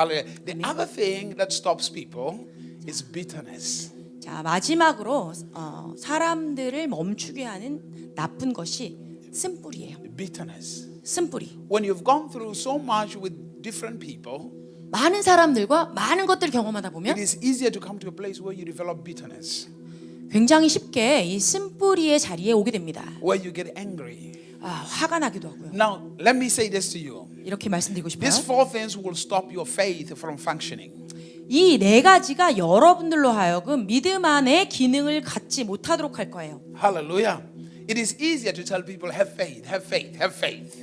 Hallelujah. The other thing that stops people is bitterness. 자 마지막으로 어, 사람들을 멈추게 하는 나쁜 것이 쓴뿌리예요. Bitterness. 쓴뿌리. When you've gone through so much with different people, 많은 사람들과 많은 것들을 경험하다 it 보면 is easier to come to a place where you develop bitterness, 굉장히 쉽게 이 쓴뿌리의 자리에 오게 됩니다. where you get angry. 아, 화가 나기도 하고요. Now, let me say this to you. 이렇게 말씀드리고 싶어요. These four things will stop your faith from functioning. 이 네 가지가 여러분들로 하여금 믿음 안에 기능을 갖지 못하도록 할 거예요. Hallelujah. It is easier to tell people, have faith, have faith, have faith.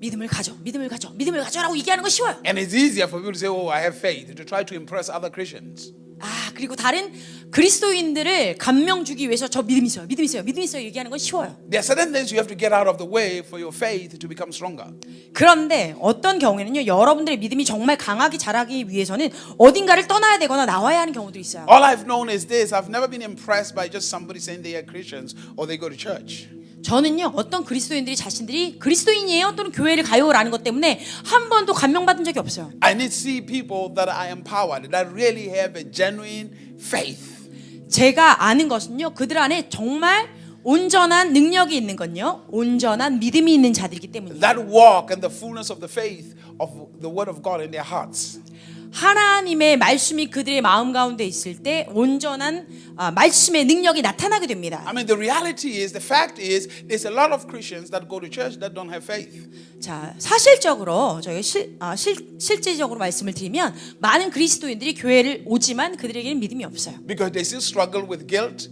믿음을 가져, 믿음을 가져, 믿음을 가져라고 얘기하는 건 쉬워요. And it's easier for people to say, oh, I have faith, to try to impress other Christians. 아 그리고 다른 그리스도인들을 감명 주기 위해서 저 믿음 있어요, 믿음 있어요, 믿음 있어요 얘기하는 건 쉬워요. There are certain things you have to get out of the way for your faith to become stronger. 그런데 어떤 경우에는요, 여러분들의 믿음이 정말 강하게 자라기 위해서는 어딘가를 떠나야 되거나 나와야 하는 경우도 있어요. All I've known is this I've never been impressed by just somebody saying they are Christians or they go to church. 저는요, 어떤 그리스도인들이 자신들이 그리스도인이에요 또는 교회를 가요라는 것 때문에 한 번도 감명받은 적이 없어요. I need to see people that are empowered, that really have a genuine faith. 제가 아는 것은요, 그들 안에 정말 온전한 능력이 있는 건요, 온전한 믿음이 있는 자들이기 때문이에요. that walk in the fullness of the faith of the Word of God in their hearts. 하나님의 말씀이 그들의 마음 가운데 있을 때 온전한 아, 말씀의 능력이 나타나게 됩니다. I mean, the reality is, the fact is, there's a lot of Christians that go to church that don't have faith. 자, 사실적으로 저희 실, 아, 실, 실제적으로 말씀을 드리면 많은 그리스도인들이 교회를 오지만 그들에게는 믿음이 없어요. because they still struggle with guilt,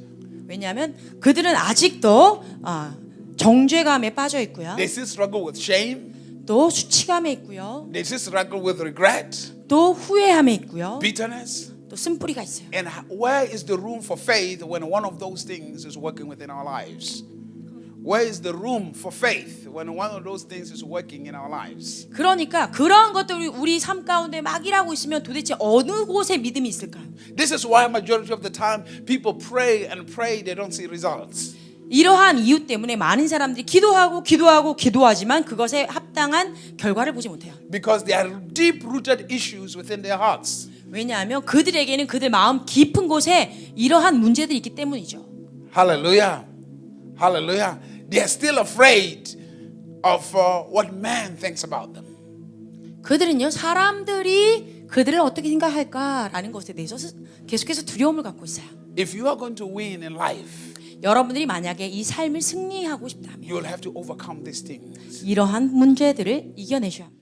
왜냐하면 그들은 아직도 아, 정죄감에 빠져 있고요. they still struggle with shame, 또 수치감에 있고요. they struggle with regret, 또 후회함에 있고요. bitterness. 또 쓴뿌리가 있어요. And where is the room for faith when one of those things is working within our lives? Where is the room for faith when one of those things is working in our lives? 그러니까 그러한 것들이 우리 삶 가운데 막 일하고 있으면 도대체 어느 곳에 믿음이 있을까? This is why majority of the time people pray and pray, they don't see results. 이러한 이유 때문에 많은 사람들이 기도하고 기도하고 기도하지만 그것에 합당한 결과를 보지 못해요. Because there are deep rooted issues within their hearts. 왜냐하면 그들에게는 그들 마음 깊은 곳에 이러한 문제들이 있기 때문이죠. Hallelujah. Hallelujah. They are still afraid of uh, what man thinks about them. 그들은요 사람들이 그들을 어떻게 생각할까라는 것에 대해서 스- 계속해서 두려움을 갖고 있어요. If you are going to win in life, 여러분들이 만약에 이 삶을 승리하고 싶다면 you will have to overcome these things. 이러한 문제들을 이겨내셔야 합니다.